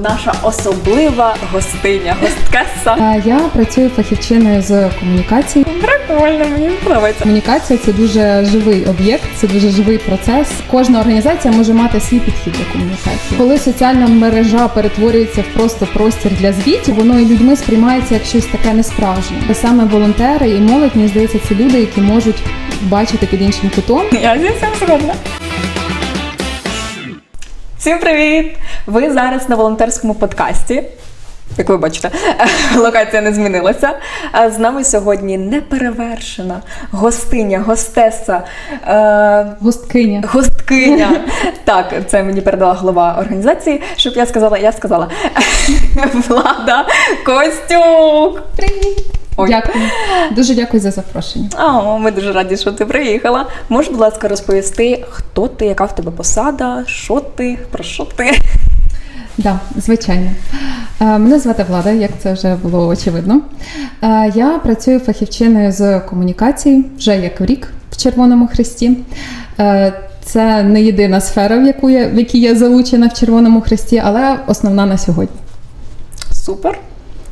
Наша особлива гостиня, госткеса. Я працюю фахівчиною з комунікації. Прикольно, мені подобається. Комунікація це дуже живий об'єкт, це дуже живий процес. Кожна організація може мати свій підхід до комунікації. Коли соціальна мережа перетворюється в просто простір для звітів, воно і людьми сприймається як щось таке несправжнє. Саме волонтери і молодь, мені здається, це люди, які можуть бачити під іншим кутом. Я зі всім згодна. Всім привіт! Ви зараз на волонтерському подкасті. Як ви бачите, локація не змінилася. З нами сьогодні неперевершена гостиня, гостеса, е, Госткиня. госткиня. Так, це мені передала голова організації, щоб я сказала, я сказала. Влада Костюк. Привіт! Ой. Дякую. Дуже дякую за запрошення. О, ми дуже раді, що ти приїхала. Можеш, будь ласка, розповісти, хто ти, яка в тебе посада, що ти, про що ти? Да, звичайно. Е, Мене звати Влада, як це вже було очевидно. Е, Я працюю фахівчиною з комунікацій вже як рік в Червоному Хресті. Е, Це не єдина сфера, в яку я в якій я залучена в Червоному Хресті, але основна на сьогодні. Супер.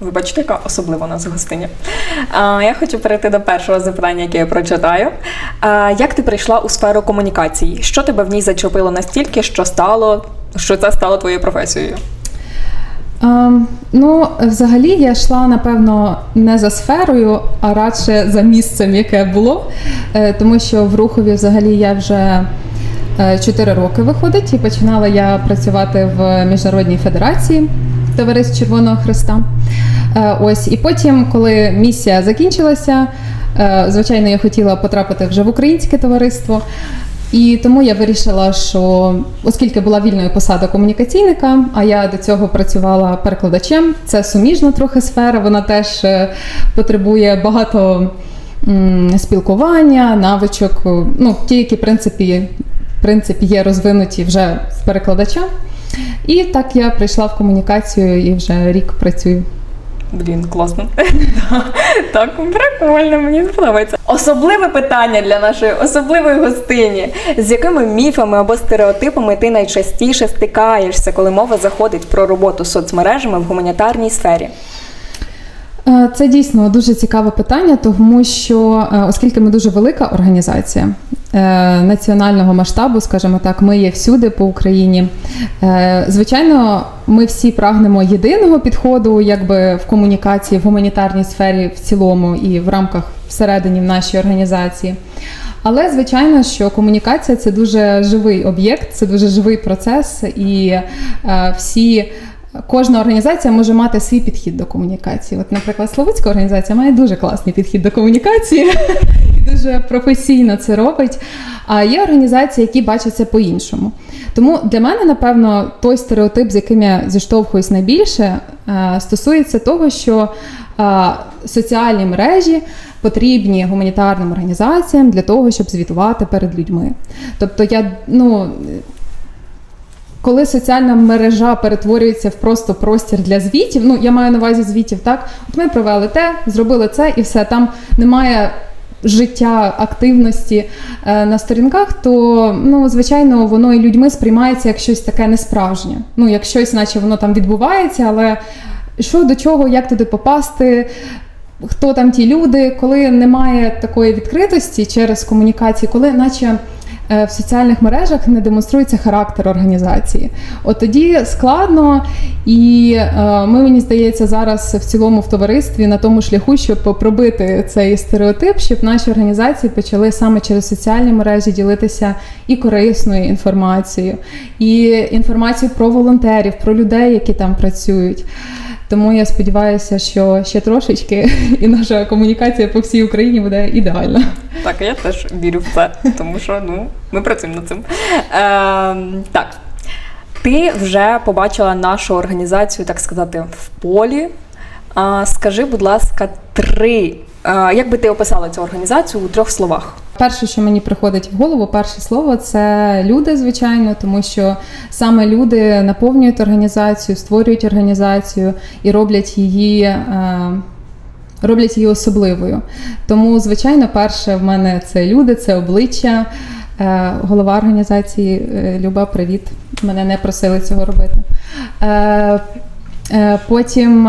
Ви бачите, яка особлива у нас гостиня. Я хочу перейти до першого запитання, яке я прочитаю. Як ти прийшла у сферу комунікації? Що тебе в ній зачепило настільки, що стало, що це стало твоєю професією? Ем, ну, взагалі, я йшла, напевно, не за сферою, а радше за місцем, яке було. Е, тому що в Рухові взагалі я вже 4 роки виходить, і починала я працювати в Міжнародній федерації Товариств Червоного Христа. Е, ось, і потім, коли місія закінчилася, е, звичайно, я хотіла потрапити вже в українське товариство. І тому я вирішила, що оскільки була вільною посада комунікаційника, а я до цього працювала перекладачем, це суміжна трохи сфера, вона теж е, потребує багато спілкування, навичок, ну ті, які в принципі, в принципі є розвинуті вже в перекладача. І так я прийшла в комунікацію і вже рік працюю. Блін, класно. так, прикольно, мені подобається. Особливе питання для нашої особливої гостині. З якими міфами або стереотипами ти найчастіше стикаєшся, коли мова заходить про роботу соцмережами в гуманітарній сфері? Е, Це дійсно дуже цікаве питання, тому що е, оскільки ми дуже велика організація е, національного масштабу, скажімо так, ми є всюди по Україні. Звичайно, ми всі прагнемо єдиного підходу, якби в комунікації, в гуманітарній сфері в цілому і в рамках всередині в нашій організації. Але звичайно, що комунікація це дуже живий об'єкт, це дуже живий процес, і всі. Кожна організація може мати свій підхід до комунікації. От, наприклад, Словацька організація має дуже класний підхід до комунікації і дуже професійно це робить. А є організації, які бачать це по-іншому. Тому для мене, напевно, той стереотип, з яким я зіштовхуюсь найбільше, е, стосується того, що е, соціальні мережі потрібні гуманітарним організаціям для того, щоб звітувати перед людьми. Тобто я ну. Коли соціальна мережа перетворюється в просто простір для звітів, ну я маю на увазі звітів, так от ми провели те, зробили це і все. Там немає життя, активності е, на сторінках, то ну звичайно воно і людьми сприймається як щось таке несправжнє. Ну як щось, наче воно там відбувається, але що до чого, як туди попасти? Хто там ті люди, коли немає такої відкритості через комунікації, коли наче в соціальних мережах не демонструється характер організації. От тоді складно, і е, ми, мені здається, зараз в цілому в товаристві на тому шляху, щоб пробити цей стереотип, щоб наші організації почали саме через соціальні мережі ділитися і корисною інформацією, і інформацією про волонтерів, про людей, які там працюють. Тому я сподіваюся, що ще трошечки і наша комунікація по всій Україні буде ідеальна. Так, я теж вірю в це, тому що ну, ми працюємо над цим. Е, так, ти вже побачила нашу організацію, так сказати, в полі. Скажи, будь ласка, три. Як би ти описала цю організацію у трьох словах? Перше, що мені приходить в голову, перше слово це люди, звичайно, тому що саме люди наповнюють організацію, створюють організацію і роблять її. е, Роблять її особливою. Тому, звичайно, перше в мене це люди, це обличчя. Е, Голова організації е, Люба, привіт. Мене не просили цього робити. Потім.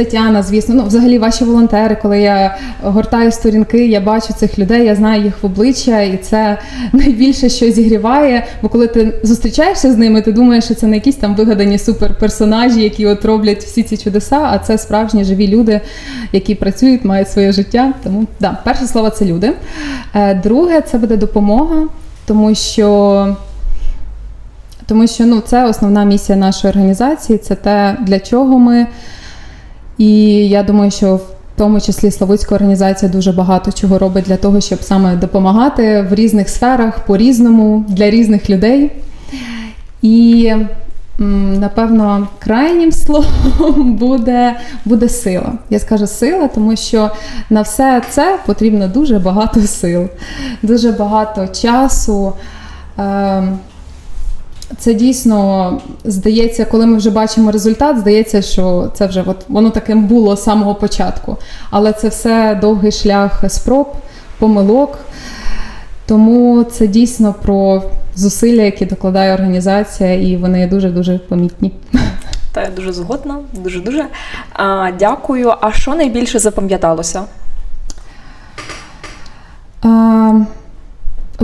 Тетяна, звісно, ну взагалі ваші волонтери, коли я гортаю сторінки, я бачу цих людей, я знаю їх в обличчя, і це найбільше, що зігріває. Бо коли ти зустрічаєшся з ними, ти думаєш, що це не якісь там вигадані суперперсонажі, які от роблять всі ці чудеса, а це справжні живі люди, які працюють, мають своє життя. Тому да, перше слово це люди. Е, Друге, це буде допомога, тому що. Тому що ну, це основна місія нашої організації, це те, для чого ми. І я думаю, що в тому числі Славутська організація дуже багато чого робить для того, щоб саме допомагати в різних сферах по-різному для різних людей. І напевно крайнім словом буде, буде сила. Я скажу сила, тому що на все це потрібно дуже багато сил, дуже багато часу. Це дійсно здається, коли ми вже бачимо результат, здається, що це вже от воно таким було з самого початку. Але це все довгий шлях спроб, помилок. Тому це дійсно про зусилля, які докладає організація, і вони дуже-дуже помітні. Та я дуже згодна, дуже дуже. Дякую. А що найбільше запам'яталося?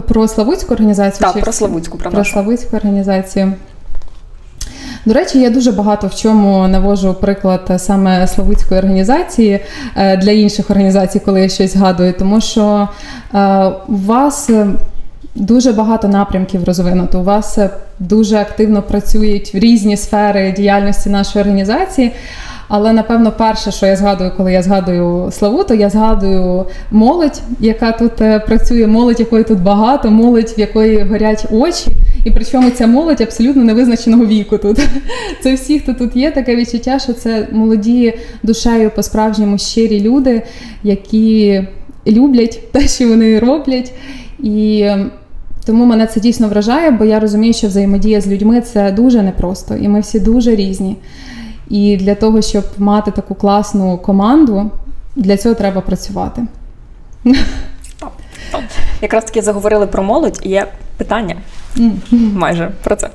Про Славутську організацію? Так, чи про Славутську, про про. Славутську організацію. До речі, я дуже багато в чому навожу приклад саме Славутської організації е, для інших організацій, коли я щось згадую, тому що е, у вас е, дуже багато напрямків розвинуто. У вас дуже активно працюють різні сфери діяльності нашої організації. Але напевно, перше, що я згадую, коли я згадую Славуту, я згадую молодь, яка тут е, працює, молодь, якої тут багато, молодь, в якої горять очі. І причому ця молодь абсолютно невизначеного віку тут. Це всі, хто тут є, таке відчуття, що це молоді душею по-справжньому щирі люди, які люблять те, що вони роблять. І е, тому мене це дійсно вражає, бо я розумію, що взаємодія з людьми це дуже непросто, і ми всі дуже різні. І для того, щоб мати таку класну команду, для цього треба працювати. Якраз таки заговорили про молодь, і є питання майже про це.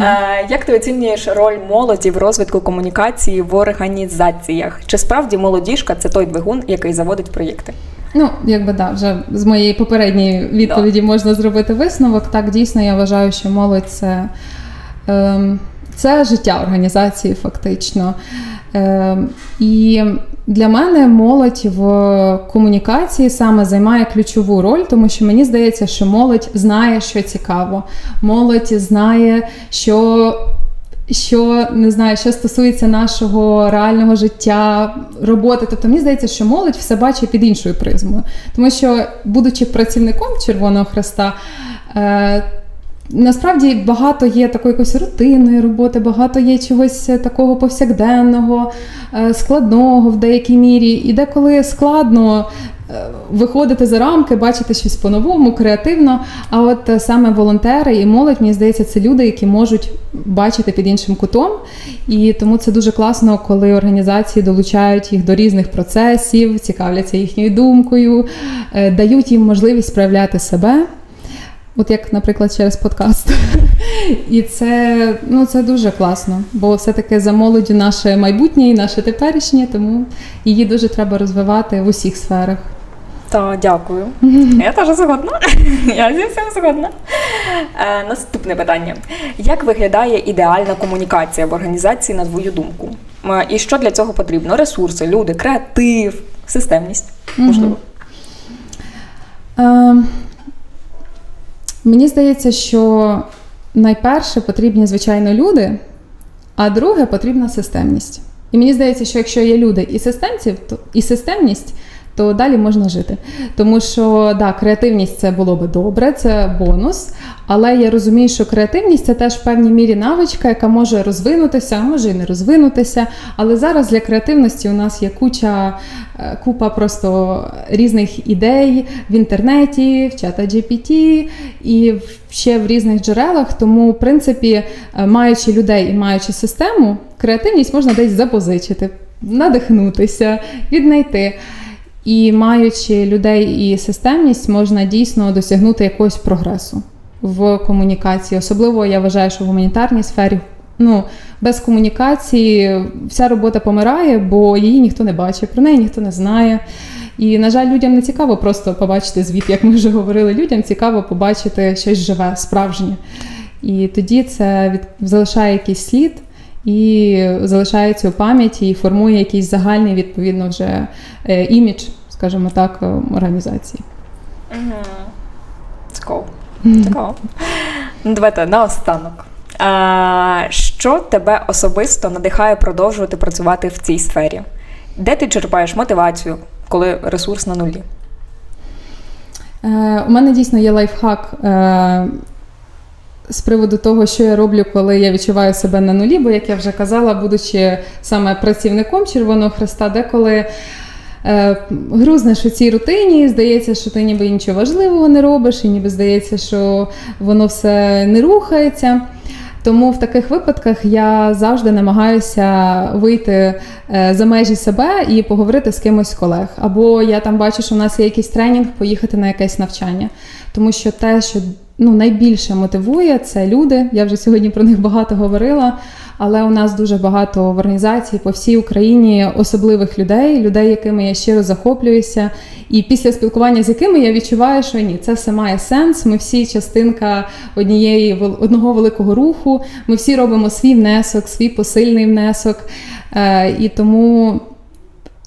Е, Як ти оцінюєш роль молоді в розвитку комунікації в організаціях? Чи справді молодіжка це той двигун, який заводить проєкти? Ну, якби да, вже з моєї попередньої відповіді можна зробити висновок. Так, дійсно, я вважаю, що молодь це, ем, це життя організації, фактично. Ем, і для мене молодь в комунікації саме займає ключову роль, тому що мені здається, що молодь знає, що цікаво. Молодь знає, що що не знаю, що стосується нашого реального життя, роботи. Тобто мені здається, що молодь все бачить під іншою призмою. Тому що, будучи працівником Червоного Хреста, е, Насправді багато є такої якоїсь рутинної роботи, багато є чогось такого повсякденного, е, складного в деякій мірі. І деколи складно е, виходити за рамки, бачити щось по-новому, креативно. А от е, саме волонтери і молодь, мені здається, це люди, які можуть бачити під іншим кутом. І тому це дуже класно, коли організації долучають їх до різних процесів, цікавляться їхньою думкою, е, дають їм можливість проявляти себе. От як, наприклад, через подкаст. І це, ну, це дуже класно, бо все-таки за молоддю наше майбутнє і наше теперішнє, тому її дуже треба розвивати в усіх сферах. Та дякую. Я теж згодна. Я зі всім згодна. Е, наступне питання: як виглядає ідеальна комунікація в організації, на твою думку? Е, І що для цього потрібно? Ресурси, люди, креатив, системність, можливо. Е, мені здається, що найперше потрібні, звичайно, люди, а друге потрібна системність. І мені здається, що якщо є люди і системці, то і системність, то далі можна жити. Тому що да, креативність це було би добре, це бонус. Але я розумію, що креативність це теж в певній мірі навичка, яка може розвинутися, може і не розвинутися. Але зараз для креативності у нас є куча, е, купа просто різних ідей в інтернеті, в чата GPT і ще в різних джерелах. Тому, в принципі, е, маючи людей і маючи систему, креативність можна десь запозичити, надихнутися, віднайти. І маючи людей і системність, можна дійсно досягнути якогось прогресу. в комунікації. Особливо я вважаю, що в гуманітарній сфері ну, без комунікації вся робота помирає, бо її ніхто не бачить, про неї ніхто не знає. І, на жаль, людям не цікаво просто побачити звіт, як ми вже говорили. Людям цікаво побачити щось живе, справжнє. І тоді це від... залишає якийсь слід і залишається у пам'яті і формує якийсь загальний, відповідно, вже е, імідж, скажімо так, е, організації. Цікаво. Цікаво. Ну, давайте наостанок. А, що тебе особисто надихає продовжувати працювати в цій сфері? Де ти черпаєш мотивацію, коли ресурс на нулі? Е, у мене дійсно є лайфхак з приводу того, що я роблю, коли я відчуваю себе на нулі, бо, як я вже казала, будучи саме працівником Червоного Хреста, деколи е, грузнеш у цій рутині, здається, що ти ніби нічого важливого не робиш, і ніби здається, що воно все не рухається. Тому в таких випадках я завжди намагаюся вийти е, за межі себе і поговорити з кимось з колег. Або я там бачу, що в нас є якийсь тренінг, поїхати на якесь навчання. Тому що те, що ну, найбільше мотивує, це люди. Я вже сьогодні про них багато говорила. Але у нас дуже багато в організації по всій Україні особливих людей, людей, якими я щиро захоплююся. І після спілкування з якими я відчуваю, що ні, це все має сенс. Ми всі частинка однієї одного великого руху. Ми всі робимо свій внесок, свій посильний внесок. Е, і тому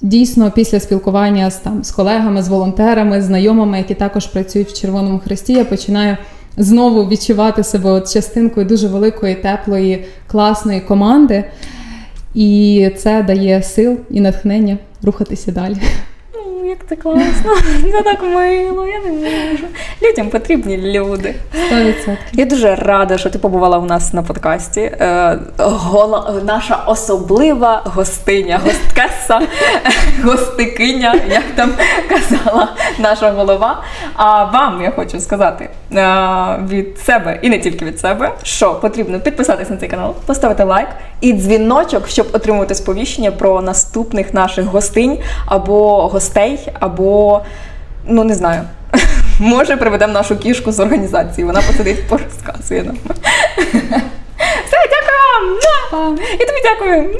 дійсно після спілкування з там з колегами, з волонтерами, з знайомими, які також працюють в Червоному Хресті, я починаю знову відчувати себе от частинкою дуже великої, теплої, класної команди. І це дає сил і натхнення рухатися далі. Як це класно, це так мило, я не можу. Людям потрібні люди. 100%. Я дуже рада, що ти побувала у нас на подкасті. Е, гола, наша особлива гостиня, госткеса, гостикиня, як там казала наша голова. А вам я хочу сказати е, від себе і не тільки від себе, що потрібно підписатись на цей канал, поставити лайк і дзвіночок, щоб отримувати сповіщення про наступних наших гостинь або гостей, або ну не знаю. Може, приведемо нашу кішку з організації. Вона посидить, порозказує нам. Все, дякую вам! І тобі дякую!